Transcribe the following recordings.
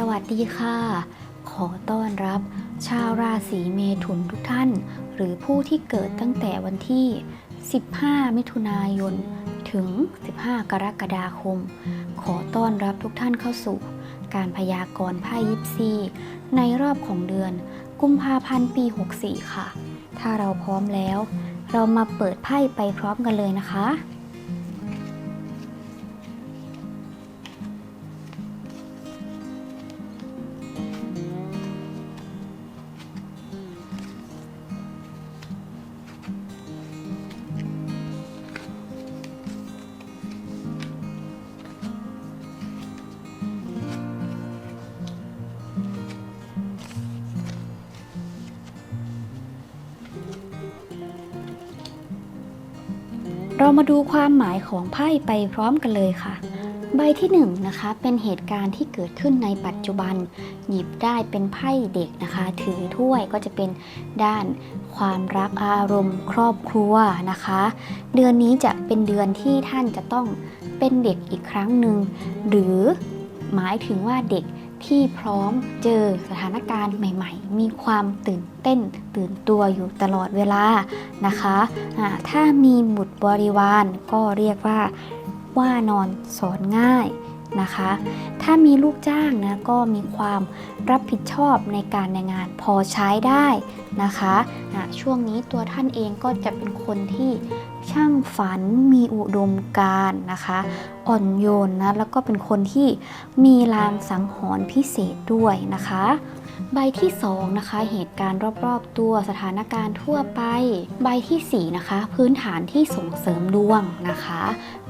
สวัสดีค่ะ ขอต้อนรับ ชาวราศีเมถุนทุกท่าน หรือผู้ที่เกิดตั้งแต่วันที่ 15 มิถุนายน ถึง 15 กรกฎาคม ขอต้อนรับทุกท่านเข้าสู่ การพยากรณ์ไพ่ยิปซีในรอบของเดือน กุมภาพันธ์ปี 64 ค่ะ ถ้าเราพร้อมแล้ว เรามาเปิดไพ่ไปพร้อมกันเลยนะคะ เรามาดูความหมายของไพ่ไปพร้อมกันเลยค่ะ ใบที่1นงนะคะเป็นเหตุการณ์ที่เกิดขึ้นในปัจจุบัน หยิบได้เป็นไพ่เด็กนะคะ ถือถ้วยก็จะเป็นด้านความรักอารมณ์ ครอบครัวนะคะ เดือนนี้จะเป็นเดือนที่ท่านจะต้องเป็นเด็กอีกครั้งหนึ่งหรือหมายถึงว่าเด็ก ที่พร้อมเจอสถานการณ์ใหม่ ๆ มีความตื่นเต้นตื่นตัวอยู่ตลอดเวลานะคะอ่าถ้ามีบุตรบริวารก็เรียกว่าว่านอนสอนง่ายนะคะ ถ้ามีลูกจ้างนะก็มีความรับผิดชอบในการในงานพอใช้ได้นะคะะช่วงนี้ตัวท่านเองก็จะเป็นคนที่ ช่างฝันมีอุดมการนะคะ อ่อนโยนนะแล้วก็เป็นคนที่มีลางสังหรณ์พิเศษด้วยนะคะ ใบที่2นะคะเหตุการณ์รอบๆตัวสถานการณ์ทั่วไป ใบทีสี่4นะคะพื้นฐานที่ส่งเสริมดวงนะคะ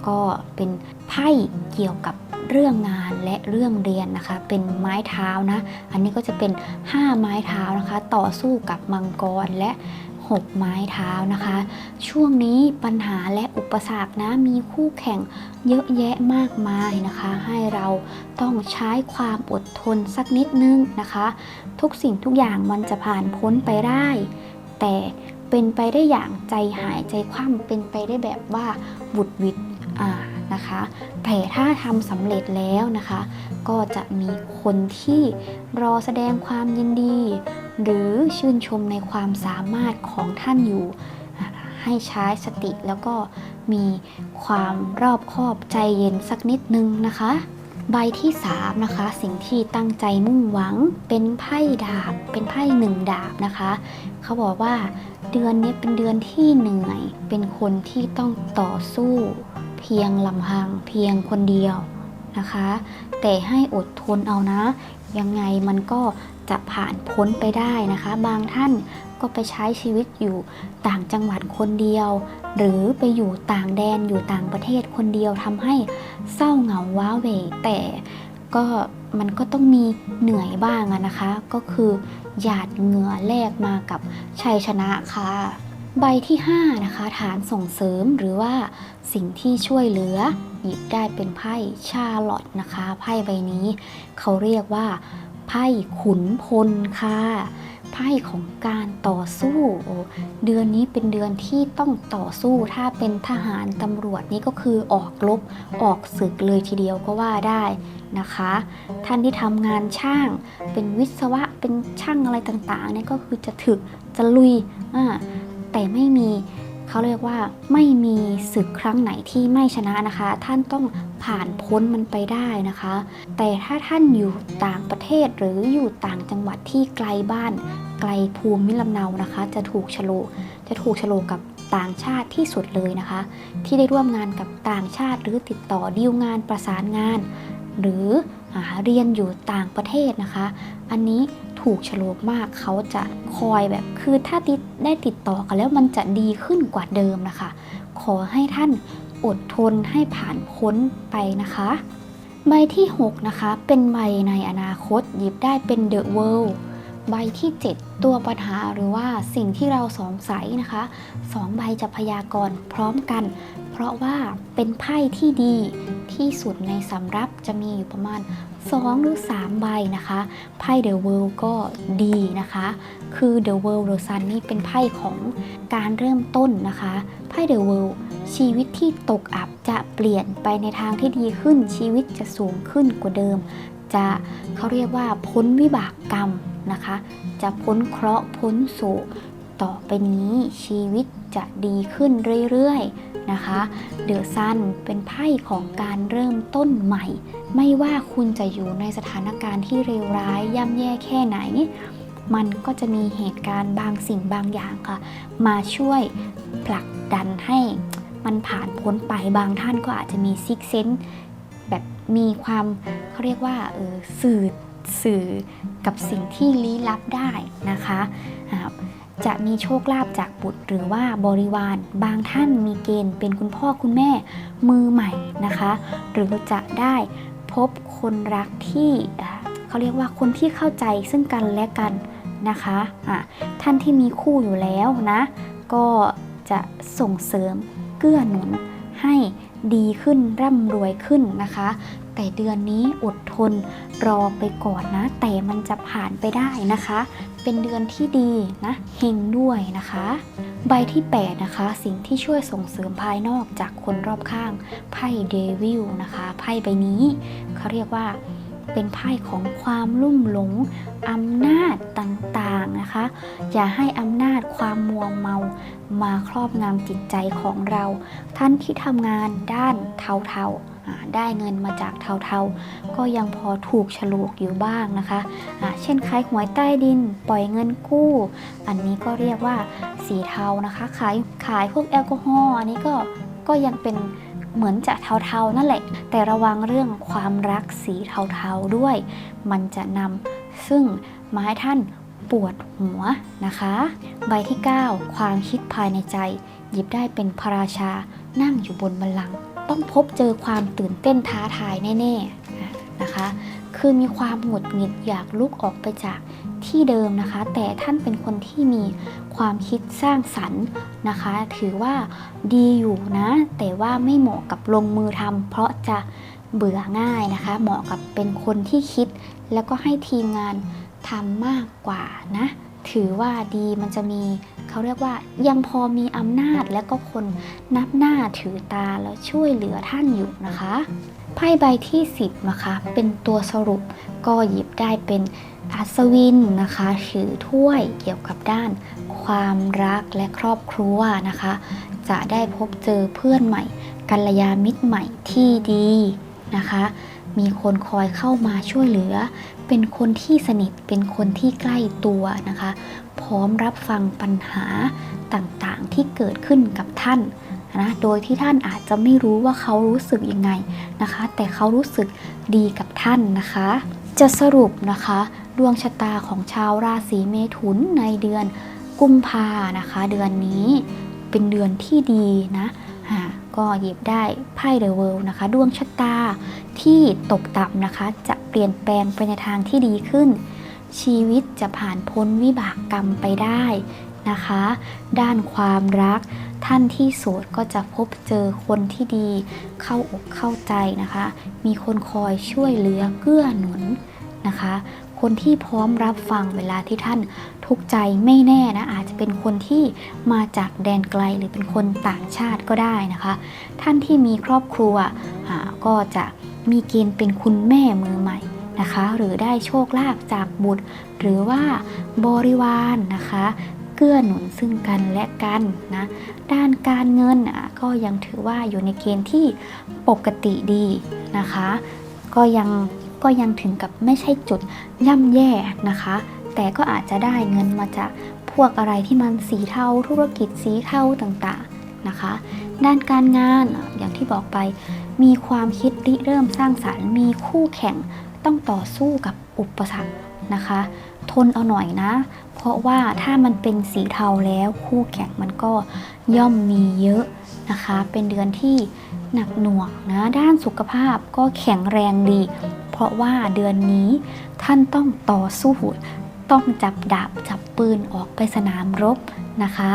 ก็เป็นไพ่เกี่ยวกับเรื่องงานและเรื่องเรียนนะคะ เป็นไม้เท้านะ อันนี้ก็จะเป็น 5 ไม้เท้านะคะ ต่อสู้กับมังกรและ 6 ไม้เท้านะคะ ช่วงนี้ปัญหาและอุปสรรคนะมีคู่แข่งเยอะแยะมากมายนะคะ ให้เราต้องใช้ความอดทนสักนิดนึงนะคะ ทุกสิ่งทุกอย่างมันจะผ่านพ้นไปได้ แต่เป็นไปได้อย่างใจหายใจคว่ำเป็นไปได้แบบว่าบุดวิดอ่า นะคะ แต่ถ้าทำสำเร็จแล้วนะคะ ก็จะมีคนที่รอแสดงความยินดี หรือชื่นชมในความสามารถของท่านอยู่ ให้ใช้สติแล้วก็มีความรอบคอบใจเย็นสักนิดนึงนะคะ ใบที่ 3 นะคะ สิ่งที่ตั้งใจมุ่งหวังเป็นไพ่ดาบ เป็นไพ่หนึ่งดาบนะคะ เขาบอกว่าเดือนนี้เป็นเดือนที่เหนื่อย เป็นคนที่ต้องต่อสู้ เพียงลำพังเพียงคนเดียวนะคะ แต่ให้อดทนเอานะ ยังไงมันก็จะผ่านพ้นไปได้นะคะ บางท่านก็ไปใช้ชีวิตอยู่ต่างจังหวัดคนเดียว หรือไปอยู่ต่างแดนอยู่ต่างประเทศคนเดียวทำให้เศร้าเหงาว้าเหวแต่ก็มันก็ต้องมีเหนื่อยบ้างนะคะ ก็คือหยาดเหงื่อแลกมากับชัยชนะค่ะ ใบที่ 5 นะคะ ฐานส่งเสริมหรือว่าสิ่งที่ช่วยเหลือ หยิบได้เป็นไพ่ชาลอตนะคะ ไพ่ใบนี้ เขาเรียกว่า ไพ่ขุนพลค่ะไพ่ของการต่อสู้ เดือนนี้เป็นเดือนที่ต้องต่อสู้ ถ้าเป็นทหารตำรวจนี่ก็คือออกรบออกศึกเลยทีเดียวก็ว่าได้นะคะ ท่านที่ทำงานช่าง เป็นวิศวะเป็นช่างอะไรต่างๆเนี่ยก็คือจะถึกจะลุยอ่า แต่ไม่มีเขาเรียกว่าไม่มีศึกครั้งไหนที่ไม่ชนะนะคะ ท่านต้องผ่านพ้นมันไปได้นะคะ แต่ถ้าท่านอยู่ต่างประเทศหรืออยู่ต่างจังหวัดที่ไกลบ้าน ไกลภูมิลำเนานะคะ จะถูกฉลกจะถูกฉลกกับต่างชาติที่สุดเลยนะคะ ที่ได้ร่วมงานกับต่างชาติหรือติดต่อดีลงานประสานงาน หรืออเรียนอยู่ต่างประเทศนะคะ อันนี้ ถูกฉลกมาก เขาจะคอยแบบคือถ้าติดได้ติดต่อกันแล้วมันจะดีขึ้นกว่าเดิมนะคะ ขอให้ท่านอดทนให้ผ่านพ้นไปนะคะใบที่ 6 นะคะ เป็นใบในอนาคตหยิบได้เป็น The World ใบที่ 7 ตัวปัญหาหรือว่าสิ่งที่เราสงสัยนะคะสองใบจะพยากรณ์พร้อมกัน เพราะว่าเป็นไพ่ที่ดีที่สุดในสำรับจะมีอยู่ประมาณ 2 หรือ 3 ใบนะคะไพ่ The World ก็ดีนะคะ คือ The World The Sun นี่เป็นไพ่ของการเริ่มต้นนะคะไพ่ The World ชีวิตที่ตกอับจะเปลี่ยนไปในทางที่ดีขึ้นชีวิตจะสูงขึ้นกว่าเดิม จะเขาเรียกว่าพ้นวิบากกรรมนะคะ จะพ้นเคราะห์พ้นโศก ต่อไปนี้ชีวิตจะดีขึ้นเรื่อยๆนะคะเดือซันเป็นไพ่ของการเริ่มต้นใหม่ ไม่ว่าคุณจะอยู่ในสถานการณ์ที่เลวร้ายย่ำแย่แค่ไหน มันก็จะมีเหตุการณ์บางสิ่งบางอย่างค่ะ มาช่วยผลักดันให้มันผ่านพ้นไปบางท่านก็อาจจะมีซิกเซนแบบมีความเขาเรียกว่าเออสื่อสื่อกับสิ่งที่ลี้ลับได้นะคะอ่า จะมีโชคลาภจากบุตรหรือว่าบริวาร บางท่านมีเกณฑ์เป็นคุณพ่อคุณแม่มือใหม่นะคะ หรือจะได้พบคนรักที่เขาเรียกว่าคนที่เข้าใจซึ่งกันและกันนะคะะท่านที่มีคู่อยู่แล้วนะ ก็จะส่งเสริมเกื้อหนุนให้ดีขึ้นร่ำรวยขึ้นนะคะ แต่เดือนนี้อด นรอไปก่อนนะ แต่มันจะผ่านไปได้นะคะ เป็นเดือนที่ดีนะเฮงด้วยนะคะ ใบที่ 8 นะคะ สิ่งที่ช่วยส่งเสริมภายนอกจากคนรอบข้างไพ่เดวิลนะคะไพ่ใบนี้เขาเรียกว่าเป็นไพ่ของความลุ่มหลงอำนาจต่างๆนะคะ อย่าให้อำนาจความมัวเมามาครอบงำจิตใจของเรา ท่านที่ทำงานด้านเทาๆอ่า ได้เงินมาจากเทาๆ ก็ยังพอถูกฉลกอยู่บ้างนะคะอ่าเช่นขายหวยใต้ดิน ปล่อยเงินกู้ อันนี้ก็เรียกว่าสีเทานะคะ ขายขายพวกแอลกอฮอล์อันนี้ก็ก็ยังเป็นเหมือนจะเทาๆนั่นแหละ แต่ระวังเรื่องความรักสีเทาๆด้วย มันจะนำซึ่งมาให้ท่านปวดหัวนะคะ ใบที่ 9 ความคิดภายในใจ หยิบได้เป็นพระราชานั่งอยู่บนบัลลังก์ ต้องพบเจอความตื่นเต้นท้าทายแน่ๆนะคะ คือมีความหงุดหงิดอยากลุกออกไปจากที่เดิมนะคะ แต่ท่านเป็นคนที่มีความคิดสร้างสรรค์นะคะ ถือว่าดีอยู่นะ แต่ว่าไม่เหมาะกับลงมือทำเพราะจะเบื่อง่ายนะคะ เหมาะกับเป็นคนที่คิด แล้วก็ให้ทีมงานทำมากกว่านะ ถือว่าดีมันจะมี เขาเรียกว่ายังพอมีอำนาจและก็คนนับหน้าถือตาแล้วช่วยเหลือท่านอยู่นะคะไพ่ใบที่ 10นะคะเป็นตัวสรุปก็หยิบได้เป็นอัศวินนะคะถือถ้วยเกี่ยวกับด้าน ความรักและครอบครัวนะคะ จะได้พบเจอเพื่อนใหม่กัลยาณมิตรใหม่ที่ดีนะคะ มีคนคอยเข้ามาช่วยเหลือ เป็นคนที่สนิทเป็นคนที่ใกล้ตัวนะคะ ร้อมรับฟังปัญหาต่างๆที่เกิดขึ้นกับท่านนะโดยที่ท่านอาจจะไม่รู้ว่าเขารู้สึกยังไงนะคะ แต่เขารู้สึกดีกับท่านนะคะ จะสรุปนะคะดวงชะตาของชาวราศีเมถุนในเดือนกุมภานะคะ เดือนนี้เป็นเดือนที่ดีนะก็หยิบได้ไพ่เดอะเวิลด์นะคะ ดวงชะตาที่ตกต่ำนะคะ จะเปลี่ยนแปลงไปในทางที่ดีขึ้น ชีวิตจะผ่านพ้นวิบากกรรมไปได้นะคะ ด้านความรัก ท่านที่โสดก็จะพบเจอคนที่ดีเข้าอกเข้าใจนะคะ มีคนคอยช่วยเหลือเกื้อหนุนนะคะ คนที่พร้อมรับฟังเวลาที่ท่านทุกข์ใจไม่แน่นะอาจจะเป็นคนที่มาจากแดนไกลหรือเป็นคนต่างชาติก็ได้นะคะ ท่านที่มีครอบครัวก็จะมีเกณฑ์เป็นคุณแม่มือใหม่ นะคะ หรือได้โชคลาภจากบุตร หรือว่าบริวารนนะคะเกื้อหนุนซึ่งกันและกันนะด้านการเงินก็ยังถือว่าอยู่ในเกณฑ์ที่ปกติดีนะคะ ก็ยังก็ยังถึงกับไม่ใช่จุดย่ำแย่นะคะ แต่ก็อาจจะได้เงินมาจากพวกอะไรที่มันสีเทาธุรกิจสีเทาต่างๆนะคะ ด้านการงานอะอย่างที่บอกไปมีความคิดริเริ่มสร้างสารรค์ มีคู่แข่ง ต้องต่อสู้กับอุปสรรคนะคะ ทนเอาหน่อยนะ เพราะว่าถ้ามันเป็นสีเทาแล้วคู่แข่งมันก็ย่อมมีเยอะนะคะ เป็นเดือนที่หนักหน่วงนะด้านสุขภาพก็แข็งแรงดี เพราะว่าเดือนนี้ท่านต้องต่อสู้ต้องจับดาบจับปืนออกไปสนามรบนะคะ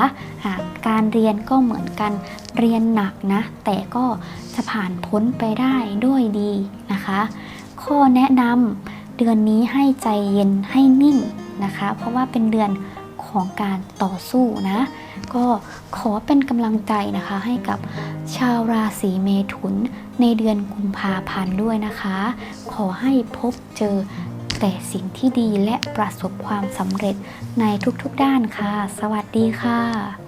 ะการเรียนก็เหมือนกันเรียนหนักนะ แต่ก็จะผ่านพ้นไปได้ด้วยดีนะคะ ข้อแนะนำเดือนนี้ให้ใจเย็นให้นิ่งนะคะ เพราะว่าเป็นเดือนของการต่อสู้นะ ก็ขอเป็นกำลังใจนะคะให้กับชาวราศีเมถุนในเดือนกุมภาพันธ์ด้วยนะคะ ขอให้พบเจอแต่สิ่งที่ดีและประสบความสำเร็จในทุกๆด้านค่ะ สวัสดีค่ะ